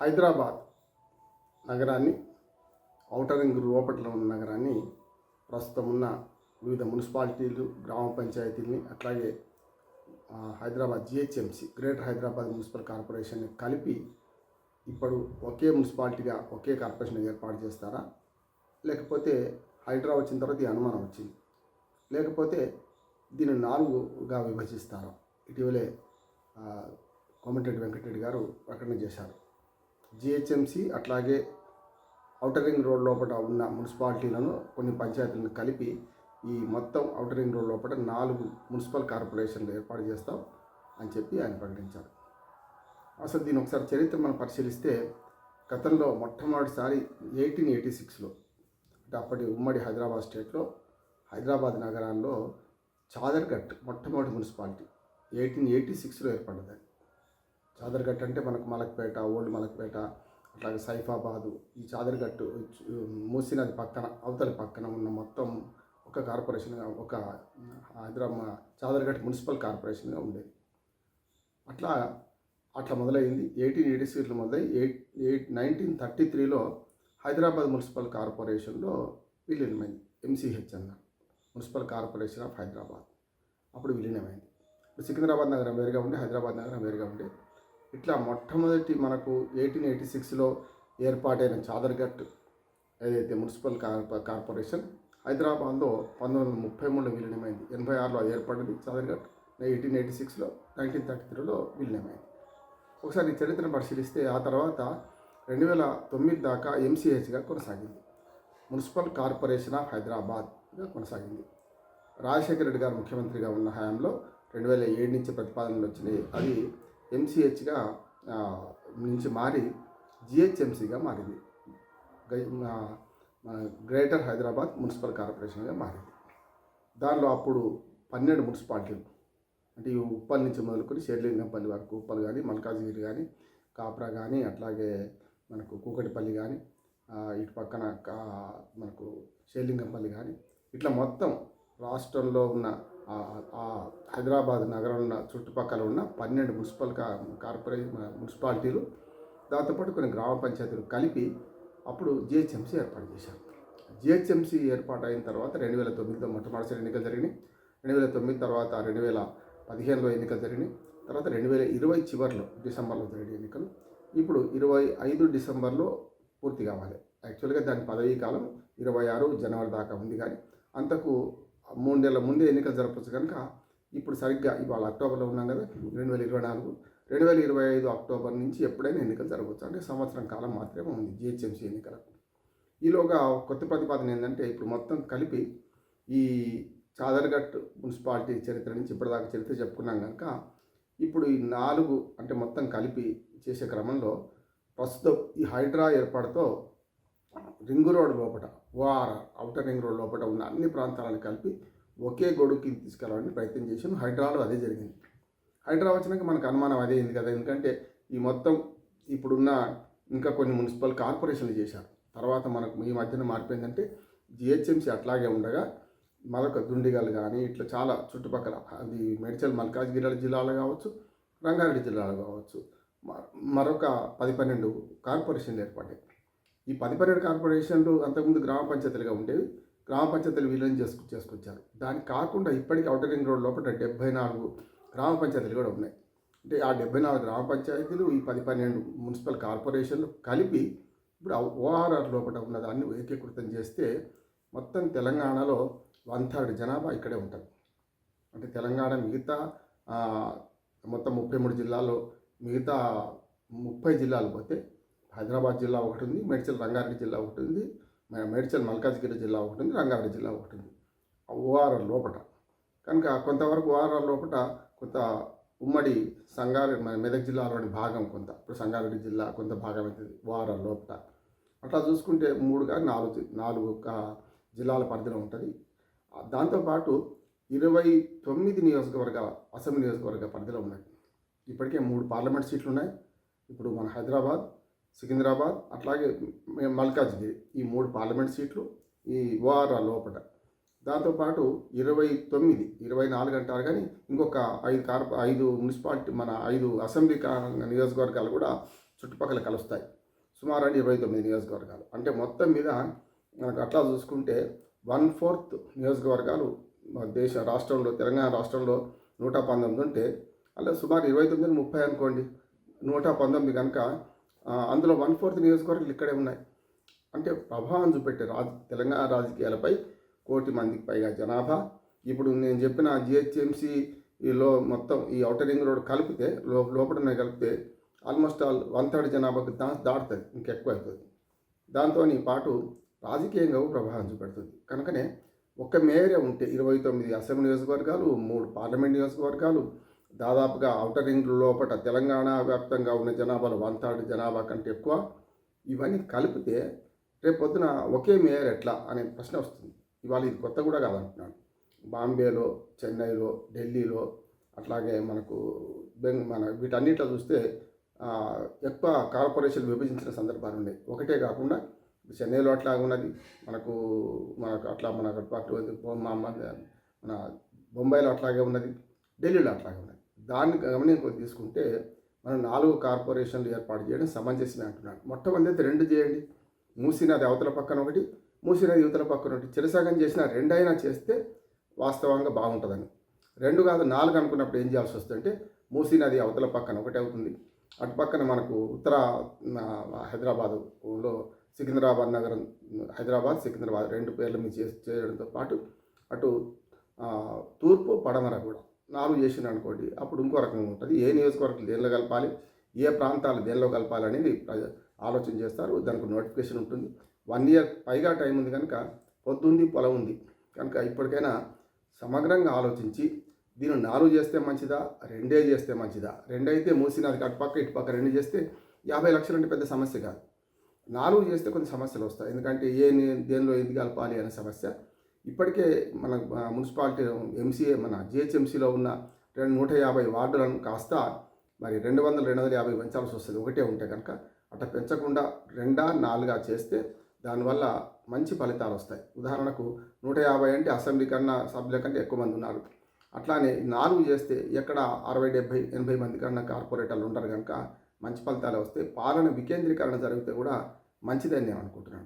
హైదరాబాద్ నగరాన్ని outer ring లోపట్ల ఉన్న నగరాన్ని ప్రస్తుతం ఉన్న వివిధ మున్సిపాలిటీలు గ్రామ పంచాయతీలని అట్లాగే Hyderabad GHMC greater Hyderabad municipal కార్పొరేషన్ని కలిపి ఇప్పుడు ఒకే మున్సిపాలిటీగా ఒకే కార్పొరేషన్ ఏర్పాటు చేస్తారా? లేకపోతే హైడ్రా వచ్చిన తర్వాత ఈ అనుమానం వచ్చింది. లేకపోతే దీన్ని నాలుగుగా విభజిస్తారా? ఇటీవలే కోమటిరెడ్డి వెంకటరెడ్డి గారు ప్రకటన చేశారు. జిహెచ్ఎంసి అట్లాగే ఔటర్ రింగ్ రోడ్ లోపల ఉన్న మున్సిపాలిటీలను కొన్ని పంచాయతీలను కలిపి ఈ మొత్తం ఔటర్ రింగ్ రోడ్ లోపల నాలుగు మున్సిపల్ కార్పొరేషన్లు ఏర్పాటు చేస్తాం అని చెప్పి ఆయన ప్రకటించారు. అసలు దీని ఒకసారి చరిత్ర మనం పరిశీలిస్తే గతంలో మొట్టమొదటిసారి ఎయిటీన్ ఎయిటీ సిక్స్లో అంటే అప్పటి ఉమ్మడి హైదరాబాద్ స్టేట్లో హైదరాబాద్ నగరాల్లో చాదర్ఘట్ మొట్టమొదటి మున్సిపాలిటీ ఎయిటీన్ ఎయిటీ సిక్స్లో ఏర్పడ్డది. చాదర్గట్ అంటే మనకు మలక్పేట ఓల్డ్ మలక్పేట అట్లాగే సైఫాబాదు. ఈ చాదర్గట్టు మూసీ నది పక్కన అవతలి పక్కన ఉన్న మొత్తం ఒక కార్పొరేషన్గా ఒక హైదరాబాద్ చాదర్ఘట్ మున్సిపల్ కార్పొరేషన్గా ఉండేది. అట్లా అట్లా మొదలైంది. ఎయిటీన్ ఎయిటీ సిక్స్లో మొదలై ఎయిట్ ఎయిట్ నైన్టీన్ థర్టీ త్రీలో హైదరాబాద్ మున్సిపల్ కార్పొరేషన్లో విలీనమైంది. ఎంసీహెచ్ అన్న మున్సిపల్ కార్పొరేషన్ ఆఫ్ హైదరాబాద్. అప్పుడు విలీనమైంది. సికింద్రాబాద్ నగరం వేరుగా ఉండే హైదరాబాద్ నగరం వేరుగా ఉండే ఇట్లా మొట్టమొదటి మనకు ఎయిటీన్ ఎయిటీ సిక్స్లో ఏర్పాటైన చాదర్ఘట్ ఏదైతే మున్సిపల్ కార్ప కార్పొరేషన్ హైదరాబాద్లో పంతొమ్మిది వందల ముప్పై మూడులో విలీనమైంది. ఎనభై ఆరులో అది ఏర్పడింది చాదర్ఘట్. ఎయిటీన్ ఎయిటీ సిక్స్లో నైన్టీన్ థర్టీ త్రీలో విలీనమైంది. ఒకసారి చరిత్రను పరిశీలిస్తే ఆ తర్వాత రెండు వేల తొమ్మిది దాకా ఎంసీహెచ్గా కొనసాగింది. మున్సిపల్ కార్పొరేషన్ ఆఫ్ హైదరాబాద్గా కొనసాగింది. రాజశేఖర రెడ్డి గారు ముఖ్యమంత్రిగా ఉన్న హయాంలో రెండు వేల ఏడు నుంచి ప్రతిపాదనలు వచ్చినాయి. అది ఎంసీహెచ్గా నుంచి మారి జిహెచ్ఎంసీగా మారింది. గ్రేటర్ హైదరాబాద్ మున్సిపల్ కార్పొరేషన్గా మారింది. దానిలో అప్పుడు పన్నెండు మున్సిపాలిటీలు. అంటే ఈ ఉప్పల్ నుంచి మొదలుకొని షెర్లింగంపల్లి వరకు ఉప్పల్ కానీ మల్కాజ్గిరి కానీ కాప్రా కానీ అట్లాగే మనకు కూకటిపల్లి కానీ ఇటు పక్కన కా- మనకు షేర్లింగంపల్లి కానీ ఇట్లా మొత్తం రాష్ట్రంలో ఉన్న హైదరాబాద్ నగరం ఉన్న చుట్టుపక్కల ఉన్న పన్నెండు మున్సిపల్ కా కార్పొరేషన్ మున్సిపాలిటీలు దాంతోపాటు కొన్ని గ్రామ పంచాయతీలు కలిపి అప్పుడు జిహెచ్ఎంసీ ఏర్పాటు చేశారు. జిహెచ్ఎంసీ ఏర్పాటు అయిన తర్వాత రెండు వేల తొమ్మిదిలో మొట్టమొదటిసారి ఎన్నికలు జరిగినాయి. రెండు వేల తొమ్మిది తర్వాత రెండు వేల పదిహేనులో ఎన్నికలు జరిగినాయి. తర్వాత రెండు వేల ఇరవై చివరిలో డిసెంబర్లో జరిగే ఎన్నికలు. ఇప్పుడు ఇరవై ఐదు డిసెంబర్లో పూర్తి కావాలి. యాక్చువల్గా దాని పదవీ కాలం ఇరవై ఆరు జనవరి దాకా ఉంది కానీ అంతకు మూడు నెలల ముందే ఎన్నికలు జరపచ్చు కనుక ఇప్పుడు సరిగ్గా ఇవాళ అక్టోబర్లో ఉన్నాం కదా రెండు వేల ఇరవై నాలుగు రెండు వేల ఇరవై ఐదు అక్టోబర్ నుంచి ఎప్పుడైనా ఎన్నికలు జరగవచ్చు. అంటే సంవత్సరం కాలం మాత్రమే ఉంది జిహెచ్ఎంసీ ఎన్నికలకు ఈలోగా కొత్త ప్రతిపాదన ఏంటంటే ఇప్పుడు మొత్తం కలిపి ఈ చాదర్ఘట్ మున్సిపాలిటీ చరిత్ర నుంచి ఇప్పటిదాకా చరిత్ర చెప్పుకున్నాం కనుక ఇప్పుడు ఈ నాలుగు అంటే మొత్తం కలిపి చేసే క్రమంలో ప్రస్తుతం ఈ హైడ్రా ఏర్పాటుతో రింగు రోడ్ లోపల ఓఆర్ అవుటర్ రింగ్ రోడ్ లోపల ఉన్న అన్ని ప్రాంతాలను కలిపి ఒకే గొడుగుకి తీసుకెళ్ళాలని ప్రయత్నం చేసాం హైడ్రాలో అదే జరిగింది. హైడ్రా వచ్చినాక మనకు అనుమానం అదే అయింది కదా. ఎందుకంటే ఈ మొత్తం ఇప్పుడున్న ఇంకా కొన్ని మున్సిపల్ కార్పొరేషన్లు చేశారు. తర్వాత మనకు ఈ మధ్యన మారిపోయిందంటే జిహెచ్ఎంసీ అట్లాగే ఉండగా మరొక దుండిగల్ కానీ ఇట్లా చాలా చుట్టుపక్కల అది మేడ్చల్ మల్కాజ్గిరి జిల్లాలో కావచ్చు రంగారెడ్డి జిల్లాలో కావచ్చు మ- మరొక పది పన్నెండు కార్పొరేషన్లు ఏర్పడ్డాయి. ఈ పది పన్నెండు కార్పొరేషన్లు అంతకుముందు గ్రామ పంచాయతీలుగా ఉండేవి. గ్రామ పంచాయతీలు విలీనం చేసుకు చేసుకొచ్చారు. దానికి కాకుండా ఇప్పటికీ అవుటర్ రింగ్ రోడ్ లోపల డెబ్బై నాలుగు గ్రామ పంచాయతీలు కూడా ఉన్నాయి. అంటే ఆ డెబ్బై నాలుగు గ్రామ పంచాయతీలు ఈ పది పన్నెండు మున్సిపల్ కార్పొరేషన్లు కలిపి ఇప్పుడు ఓఆర్ఆర్ లోపల ఉన్న దాన్ని ఏకీకృతం చేస్తే మొత్తం తెలంగాణలో వన్ థర్డ్ జనాభా ఇక్కడే ఉంటుంది. అంటే తెలంగాణ మిగతా మొత్తం ముప్పై మూడు జిల్లాల్లో మిగతా ముప్పై జిల్లాలు పోతే హైదరాబాద్ జిల్లా ఒకటి ఉంది మేడ్చల్ రంగారెడ్డి జిల్లా ఒకటి ఉంది మేడ్చల్ మల్కాజ్గిరి జిల్లా ఒకటి ఉంది రంగారెడ్డి జిల్లా ఒకటి ఉంది ఓఆర్ఆర్ లోపట. కనుక కొంతవరకు ఓఆర్ఆర్ లోపల కొంత ఉమ్మడి సంగారెడ్డి మన మెదక్ జిల్లాలోని భాగం కొంత. ఇప్పుడు సంగారెడ్డి జిల్లా కొంత భాగం అవుతుంది ఓఆర్ఆర్ లోపల అట్లా చూసుకుంటే మూడుగా నాలుగు నాలుగు జిల్లాల పరిధిలో ఉంటుంది. దాంతోపాటు ఇరవై తొమ్మిది నియోజకవర్గ అసెంబ్లీ నియోజకవర్గ పరిధిలో ఉన్నాయి. ఇప్పటికే మూడు పార్లమెంట్ సీట్లు ఉన్నాయి ఇప్పుడు మన హైదరాబాద్ సికింద్రాబాద్ అట్లాగే మల్కాజ్గిరి ఈ మూడు పార్లమెంట్ సీట్లు ఈ ఓఆర్ఆర్ లోపల దాంతోపాటు ఇరవై తొమ్మిది ఇరవై నాలుగు అంటారు కానీ ఇంకొక ఐదు కార్ప ఐదు మున్సిపాలిటీ మన ఐదు అసెంబ్లీ నియోజకవర్గాలు కూడా చుట్టుపక్కల కలుస్తాయి. సుమారు అంటే ఇరవై తొమ్మిది నియోజకవర్గాలు. అంటే మొత్తం మీద మనకు అట్లా చూసుకుంటే వన్ ఫోర్త్ నియోజకవర్గాలు దేశ రాష్ట్రంలో తెలంగాణ రాష్ట్రంలో నూట పంతొమ్మిది ఉంటే అలా సుమారు ఇరవై తొమ్మిది ముప్పై అనుకోండి. నూట పంతొమ్మిది కనుక అందులో వన్ ఫోర్త్ నియోజకవర్గాలు ఇక్కడే ఉన్నాయి. అంటే ప్రభావం చూపెట్టే రాజ తెలంగాణ రాజకీయాలపై కోటి మందికి పైగా జనాభా. ఇప్పుడు నేను చెప్పిన జిహెచ్ఎంసీలో మొత్తం ఈ ఔటర్ రింగ్ రోడ్ కలిపితే లో లోపల కలిపితే ఆల్మోస్ట్ ఆల్ వన్ థర్డ్ జనాభాకు దా దాటుతుంది ఇంకెక్కువ అవుతుంది దాంతో పాటు రాజకీయంగా ప్రభావం చూపెడుతుంది. కనుకనే ఒక్క మేయరే ఉంటే ఇరవై తొమ్మిది అసెంబ్లీ నియోజకవర్గాలు మూడు పార్లమెంట్ నియోజకవర్గాలు దాదాపుగా ఔటర్ రింగ్ లోపల తెలంగాణ వ్యాప్తంగా ఉన్న జనాభాలో వన్ థర్డ్ జనాభా కంటే ఎక్కువ. ఇవన్నీ కలిపితే రేపు పొద్దున ఒకే మేయర్ ఎట్లా అనే ప్రశ్న వస్తుంది. ఇవాళ ఇది కొత్త కూడా కాదంటున్నాను బాంబేలో చెన్నైలో ఢిల్లీలో అట్లాగే మనకు బెంగ్ మన వీటన్నిటిలో చూస్తే ఎక్కువ కార్పొరేషన్లు విభజించిన సందర్భాలు ఉన్నాయి. ఒకటే కాకుండా చెన్నైలో అట్లా ఉన్నది. మనకు మనకు అట్లా మనకు అటు మన బొంబాయిలో అట్లాగే ఉన్నది. ఢిల్లీలో అట్లాగే ఉన్నది. దాన్ని గమనింపు తీసుకుంటే మనం నాలుగు కార్పొరేషన్లు ఏర్పాటు చేయడం సమంజసమే అంటున్నాను మొట్టమొదటి రెండు చేయండి. మూసీ నది అవతల పక్కన ఒకటి మూసీ నది యువతల పక్కన ఒకటి. చిరసగం చేసిన రెండైనా చేస్తే వాస్తవంగా బాగుంటుందని. రెండు కాదు నాలుగు అనుకున్నప్పుడు ఏం చేయాల్సి వస్తుందంటే మూసీ నది అవతల పక్కన ఒకటి అవుతుంది. అటు పక్కన మనకు ఉత్తర హైదరాబాదులో సికింద్రాబాద్ నగరం హైదరాబాద్ సికింద్రాబాద్ రెండు పేర్ల మీద చేసి చేయడంతో పాటు అటు తూర్పు పడమర కూడా నాలుగు చేసిన అనుకోండి అప్పుడు ఇంకో రకంగా ఉంటుంది. ఏ నియోజకవర్గం దేనిలో కలపాలి ఏ ప్రాంతాలు దేనిలో కలపాలి అనేది ఆలోచన చేస్తారు. దానికి నోటిఫికేషన్ ఉంటుంది. వన్ ఇయర్ పైగా టైం ఉంది కనుక పొద్దుంది పొలం ఉంది. కనుక ఇప్పటికైనా సమగ్రంగా ఆలోచించి దీన్ని నాలుగు చేస్తే మంచిదా రెండే చేస్తే మంచిదా? రెండైతే మూసినది అటుపక్క ఇటుపక్క రెండు చేస్తే యాభై లక్షలు అంటే పెద్ద సమస్య కాదు. నాలుగు చేస్తే కొన్ని సమస్యలు వస్తాయి. ఎందుకంటే ఏ దేనిలో ఎందుకు కలపాలి అనే సమస్య ఇప్పటికే మన మున్సిపాలిటీ ఎంసీఏ మన జిహెచ్ఎంసీలో ఉన్న రెండు నూట యాభై వార్డులను కాస్త మరి రెండు వందల రెండు వందల యాభై పెంచాల్సి వస్తుంది. ఒకటే ఉంటే కనుక అట్లా పెంచకుండా రెండా నాలుగా చేస్తే దానివల్ల మంచి ఫలితాలు వస్తాయి. ఉదాహరణకు నూట యాభై అంటే అసెంబ్లీ కన్నా సభ్యుల కంటే ఎక్కువ మంది ఉన్నారు. అట్లానే నాలుగు చేస్తే ఎక్కడ అరవై డెబ్బై ఎనభై మంది కన్నా కార్పొరేటర్లు ఉంటారు కనుక మంచి ఫలితాలు వస్తాయి. పాలన వికేంద్రీకరణ జరిగితే కూడా మంచిదని నేను అనుకుంటున్నాను.